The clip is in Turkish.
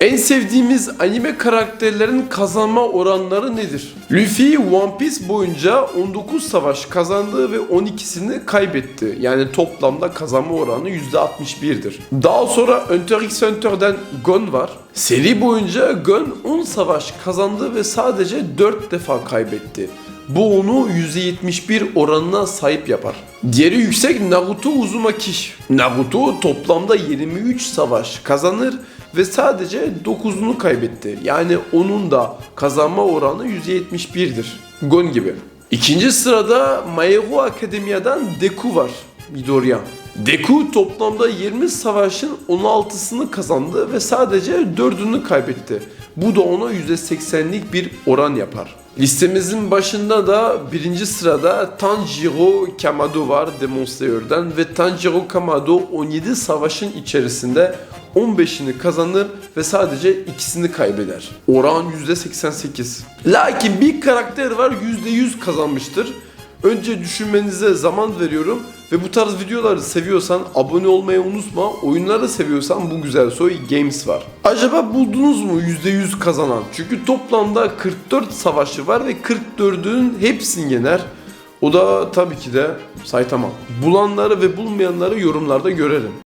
En sevdiğimiz anime karakterlerin kazanma oranları nedir? Luffy One Piece boyunca 19 savaş kazandı ve 12'sini kaybetti. Yani toplamda kazanma oranı %61'dir. Daha sonra Hunter x Hunter'den Gon var. Seri boyunca Gon 10 savaş kazandı ve sadece 4 defa kaybetti. Bu onu %71 oranına sahip yapar. Diğeri yüksek Naruto Uzumaki. Naruto toplamda 23 savaş kazanır ve sadece 9'unu kaybetti. Yani onun da kazanma oranı %71'dir. Gon gibi. İkinci sırada My Hero Academia'dan Deku var. Midoriya. Deku toplamda 20 savaşın 16'sını kazandı ve sadece 4'ünü kaybetti. Bu da ona %80'lik bir oran yapar. Listemizin başında da birinci sırada Tanjiro Kamado var Demon Slayer'den ve Tanjiro Kamado 17 savaşın içerisinde 15'ini kazanır ve sadece ikisini kaybeder. Oran %88. Lakin bir karakter var %100 kazanmıştır. Önce düşünmenize zaman veriyorum ve bu tarz videoları seviyorsan abone olmayı unutma. Oyunları seviyorsan bu güzel soy Games var. Acaba buldunuz mu %100 kazanan? Çünkü toplamda 44 savaşı var ve 44'ün hepsini yener. O da tabii ki de Saitama. Bulanları ve bulmayanları yorumlarda görelim.